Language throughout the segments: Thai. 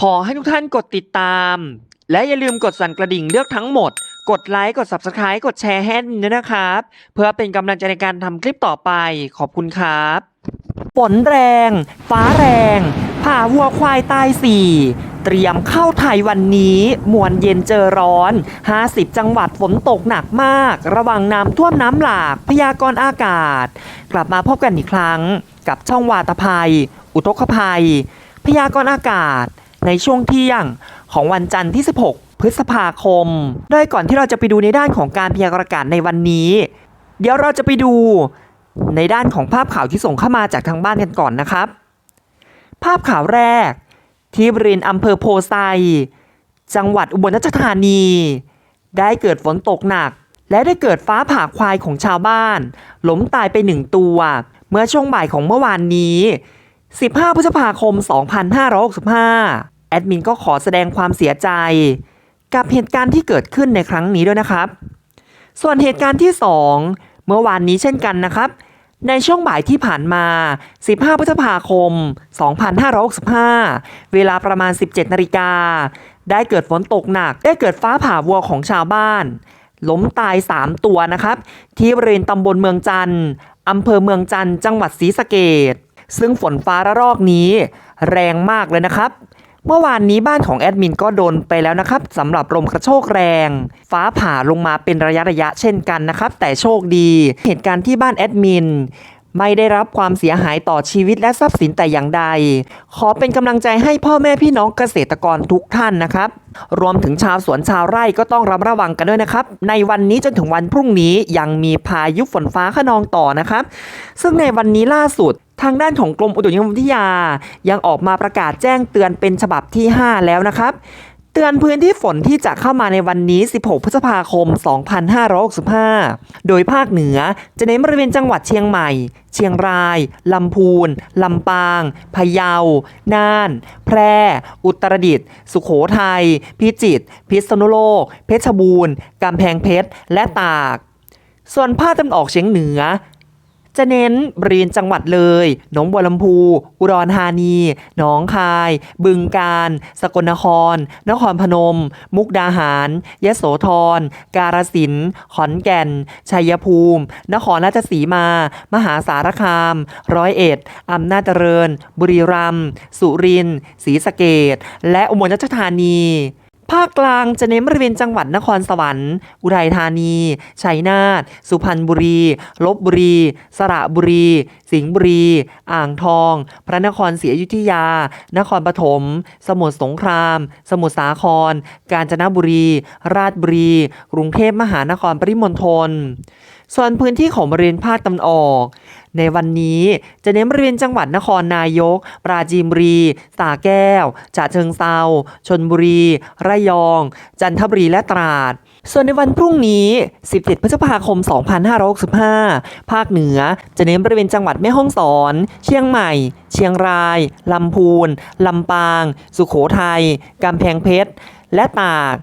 ขอให้ทุกท่านกดติดตาม และอย่าลืมกดสั่นกระดิ่งเลือกทั้งหมด กดไลค์ กด Subscribe กดแชร์ให้ด้วยนะครับ เพื่อเป็นกำลังใจในการทำคลิปต่อไป ขอบคุณครับ ฝนแรง ฟ้าแรง ผ่าวัวควายตายสี่เตรียมเข้าไทยวันนี้ มวลเย็นเจอร้อน 50 จังหวัดฝนตกหนักมาก ระวังน้ำท่วมน้ำหลาก พยากรณ์อากาศ กลับมาพบกันอีกครั้ง กับช่องวาตภัย อุทกภัย พยากรณ์อากาศ ในช่วงเที่ยงของวันจันทร์ที่ 16 พฤษภาคม โดยก่อนที่เราจะไปดูในด้านของการพยากรณ์อากาศในวันนี้ เดี๋ยวเราจะไปดูในด้านของภาพข่าวที่ส่งเข้ามาจากทางบ้านกันก่อนนะครับ ภาพข่าวแรก ที่บริเวณอำเภอโพไซ จังหวัดอุบลราชธานี ได้เกิดฝนตกหนัก และได้เกิดฟ้าผ่าควายของชาวบ้านล้มตายไปหนึ่งตัว เมื่อช่วงบ่ายของเมื่อวานนี้ 15 พฤษภาคม 2565 แอดมินก็ขอแสดงความเสียใจ กับเหตุการณ์ที่เกิดขึ้นในครั้งนี้ด้วยนะครับ ส่วนเหตุการณ์ที่ 2 เมื่อวานนี้เช่นกันนะครับ ในช่วงบ่ายที่ผ่านมา 15 พฤษภาคม 2565 เวลาประมาณ 17 นาฬิกา ได้เกิดฝนตกหนัก ได้เกิดฟ้าผ่าวัวของชาวบ้าน ล้มตาย 3 ตัวนะครับ ที่บริเวณตำบลเมืองจันทร์อำเภอเมืองจันทร์จังหวัดศรีสะเกดซึ่งฝนฟ้าระลอกนี้ แรงมากเลยนะครับ เมื่อวานนี้บ้านของแอดมินก็โดนไปแล้วนะครับสำหรับลมกระโชกแรง ฟ้าผ่าลงมาเป็นระยะระยะเช่นกันนะครับ แต่โชคดี เหตุการณ์ที่บ้านแอดมิน ไม่ได้รับความเสียหายต่อชีวิตและทรัพย์สินแต่อย่างใด ขอเป็นกำลังใจให้พ่อแม่พี่น้องเกษตรกรทุกท่านนะครับ รวมถึงชาวสวนชาวไร่ก็ต้องระมัดระวังกันด้วยนะครับ ในวันนี้จนถึงวันพรุ่งนี้ยังมีพายุฝนฟ้าขนองต่อนะครับ ซึ่งในวันนี้ล่าสุดทางด้านของกรมอุตุนิยมวิทยา ยังออกมาประกาศแจ้งเตือนเป็นฉบับที่ 5 แล้วนะครับ ตือนพื้นที่ฝนที่จะเข้ามาในวันนี้ 16 พฤษภาคม 2565 โดยภาคเหนือจะเน้นบริเวณจังหวัดเชียงใหม่ เชียงราย ลำพูน ลำปาง พะเยา น่าน แพร่ อุตรดิตถ์ สุขโขทัย พิจิตร พิษณุโลก เพชรบูรณ์ กำแพงเพชร และตาก ส่วนภาคตะวันออกเฉียงเหนือ จะเน้นบริเวณจังหวัดเลยหนองบัวลำพู อุดรธานี หนองคาย บึงกาฬ สกลนคร นครพนม มุกดาหารยโสธร กาฬสินธุ์ขอนแก่น ชัยภูมิ นครราชสีมา มหาสารคาม ร้อยเอ็ด อำนาจเจริญ บุรีรัมย์ สุรินทร์ ศรีสะเกดและอุบลราชธานี ภาคกลางจะเน้นบริเวณจังหวัดนครสวรรค์ อุทัยธานี ชัยนาท สุพรรณบุรี ลบบุรี สระบุรี สิงห์บุรี อ่างทอง พระนครศรีอยุธยา นครปฐม สมุทรสงคราม สมุทรสาคร กาญจนบุรี ราชบุรี กรุงเทพมหานครปริมณฑล ส่วนพื้นที่ของบริเวณภาคตะวันออก ในวันนี้จะเน้นบริเวณจังหวัดนครนายก ปราจีนบุรีสระแก้วฉะเชิงเซาชนบุรี ระยอง จันทบุรีและตราด ส่วนในวันพรุ่งนี้ 17 พฤษภาคม 2565 ภาคเหนือจะเน้นบริเวณจังหวัดแม่ฮ่องสอน เชียงใหม่ เชียงราย ลำพูน ลำปาง สุโขทัย กำแพงเพชร และตาก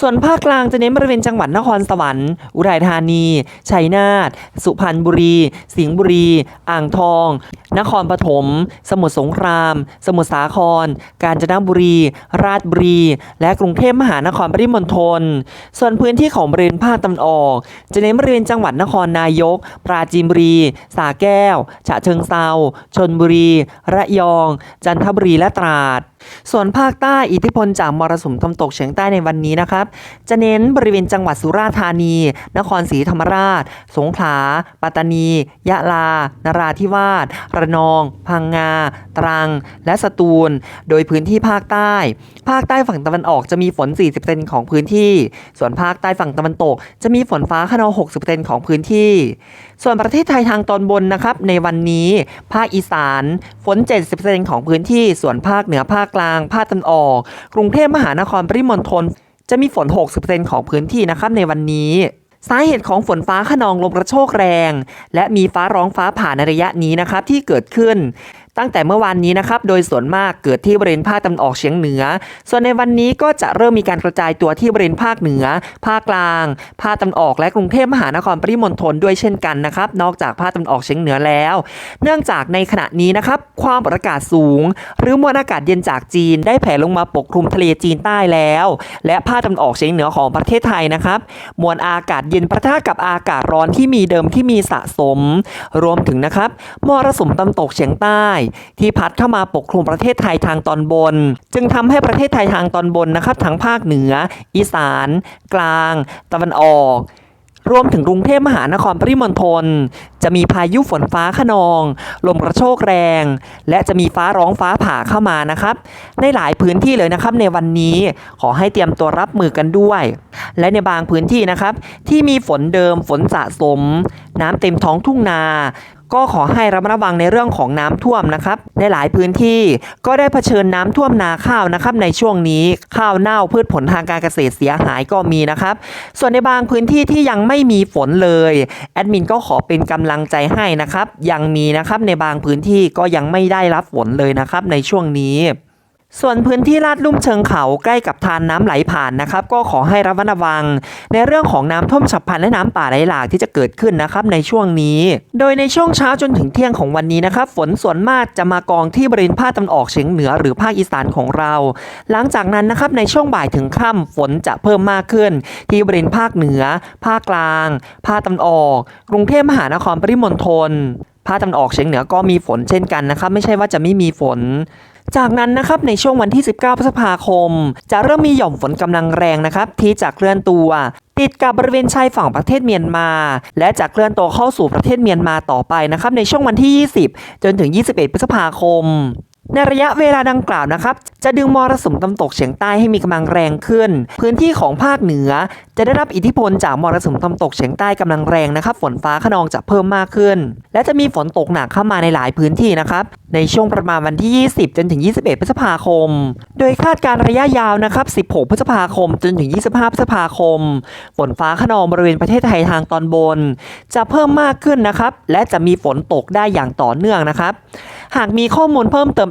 ส่วนภาคกลางจะเน้นบริเวณจังหวัดนครสวรรค์ อุทัยธานี ชัยนาท สุพรรณบุรี สิงห์บุรี อ่างทอง นครปฐม สมุทรสงคราม สมุทรสาคร กาญจนบุรี ราชบุรี และกรุงเทพมหานครปริมณฑล ส่วนพื้นที่ของบริเวณภาคตะวันออก จะเน้นบริเวณจังหวัดนครนายก ปราจีนบุรีสระแก้ว ฉะเชิงเซาชนบุรี ระยอง จันทบุรี และตราด ส่วนภาคใต้อิทธิพลจากมรสุมตะวันตกเฉียงใต้ในวันนี้นะครับ จะเน้นบริเวณจังหวัดสุราษฎร์ธานี นครศรีธรรมราช สงขลา ปัตตานี ยะลา นราธิวาส ระนอง พังงา ตรัง และสตูล โดยพื้นที่ภาคใต้ ภาคใต้ฝั่งตะวันออกจะมีฝน 40%ของพื้นที่ ส่วนภาคใต้ฝั่งตะวันตก จะมีฝนฟ้าขนอง 60%ของพื้นที่ ส่วนประเทศไทยทางตอนบนนะครับในวันนี้ ภาคอีสานฝน 70%ของพื้นที่ส่วนภาคเหนือภาคกลาง ภาคตะวันออก กรุงเทพมหานครปริมณฑลจะมีฝน 60%ของพื้นที่นะครับในวันนี้สาเหตุของฝนฟ้าขนองลมกระโชกแรง และมีฟ้าร้องฟ้าผ่าในระยะนี้นะครับที่เกิดขึ้น ตั้งแต่เมื่อวานนี้นะครับ โดยส่วนมากเกิดที่บริเวณภาคตะวันออกเฉียงเหนือ ส่วนในวันนี้ก็จะเริ่มมีการกระจายตัวที่บริเวณภาคเหนือ ภาคกลาง ภาคตะวันออกและกรุงเทพมหานครปริมณฑลด้วยเช่นกันนะครับ นอกจากภาคตะวันออกเฉียงเหนือแล้ว เนื่องจากในขณะนี้นะครับ ความกดอากาศสูง หรือมวลอากาศเย็นจากจีน ได้แผ่ลงมาปกคลุมทะเลจีนใต้แล้ว และภาคตะวันออกเฉียงเหนือของประเทศไทยนะครับ มวลอากาศเย็นประทะกับอากาศร้อนที่มีเดิมที่มีสะสม รวมถึงนะครับมรสุมตะวันตกเฉียงใต้ที่พัดเข้ามาปกคลุมประเทศไทยทางตอนบน จึงทำให้ประเทศไทยทางตอนบนนะครับทั้งภาคเหนือ อีสาน กลาง ตะวันออกรวมถึงกรุงเทพมหานครปริมณฑลจะมีพายุฝนฟ้าขนอง ลมกระโชกแรง และจะมีฟ้าร้องฟ้าผ่าเข้ามานะครับ ในหลายพื้นที่เลยนะครับในวันนี้ขอให้เตรียมตัวรับมือกันด้วย และในบางพื้นที่นะครับ ที่มีฝนเดิมฝนสะสม น้ำเต็มท้องทุ่งนา ก็ขอให้ระมัดระวังในเรื่องของน้ำท่วมนะครับในหลายพื้นที่ก็ได้เผชิญน้ำท่วมนาข้าวนะครับ ในช่วงนี้ข้าวเน่าพืชผลทางการเกษตรเสียหายก็มีนะครับ ส่วนในบางพื้นที่ที่ยังไม่มีฝนเลยแอดมินก็ขอเป็นกำลังใจให้นะครับ ยังมีนะครับในบางพื้นที่ก็ยังไม่ได้รับฝนเลยนะครับในช่วงนี้ ส่วนพื้นที่ลาดลุ่มเชิงเขาใกล้กับทานน้ำไหลผ่านนะครับ ก็ขอให้ระมัดระวัง ในเรื่องของน้ำท่วมฉับพลันและน้ำป่าไหลหลากที่จะเกิดขึ้นนะครับในช่วงนี้ โดยในช่วงเช้าจนถึงเที่ยงของวันนี้นะครับ ฝนส่วนมากจะมากองที่บริเวณภาคตะวันออกเฉียงเหนือหรือภาคอีสานของเรา หลังจากนั้นนะครับในช่วงบ่ายถึงค่ำฝนจะเพิ่มมากขึ้น ที่บริเวณภาคเหนือ ภาคกลาง ภาคตะวันออก กรุงเทพมหานครปริมณฑลภาคตะวันออกเฉียงเหนือก็มีฝนเช่นกันนะครับ ไม่ใช่ว่าจะไม่มีฝน จากนั้นนะครับในช่วงวันที่ 19 พฤษภาคม จะเริ่มมีหย่อมฝนกำลังแรงนะครับที่จะเคลื่อนตัวติดกับบริเวณชายฝั่งประเทศเมียนมา และจะเคลื่อนตัวเข้าสู่ประเทศเมียนมาต่อไปนะครับในช่วงวันที่ 20 จนถึง 21 พฤษภาคม ในระยะเวลาดังกล่าวนะครับ จะดึงมรสุมตะวันตกเฉียงใต้ให้มีกำลังแรงขึ้น พื้นที่ของภาคเหนือ จะได้รับอิทธิพลจากมรสุมตะวันตกเฉียงใต้กำลังแรงนะครับ ฝนฟ้าขนองจะเพิ่มมากขึ้น และจะมีฝนตกหนักเข้ามาในหลายพื้นที่นะครับ ในช่วงประมาณวันที่ 20 จนถึง 21 พฤษภาคม โดยคาดการระยะยาวนะครับ 16 พฤษภาคม จนถึง 25 พฤษภาคม ฝนฟ้าขนองบริเวณประเทศไทยทางตอนบน จะเพิ่มมากขึ้นนะครับ และจะมีฝนตกได้อย่างต่อเนื่องนะครับ หากมีข้อมูลเพิ่มเติม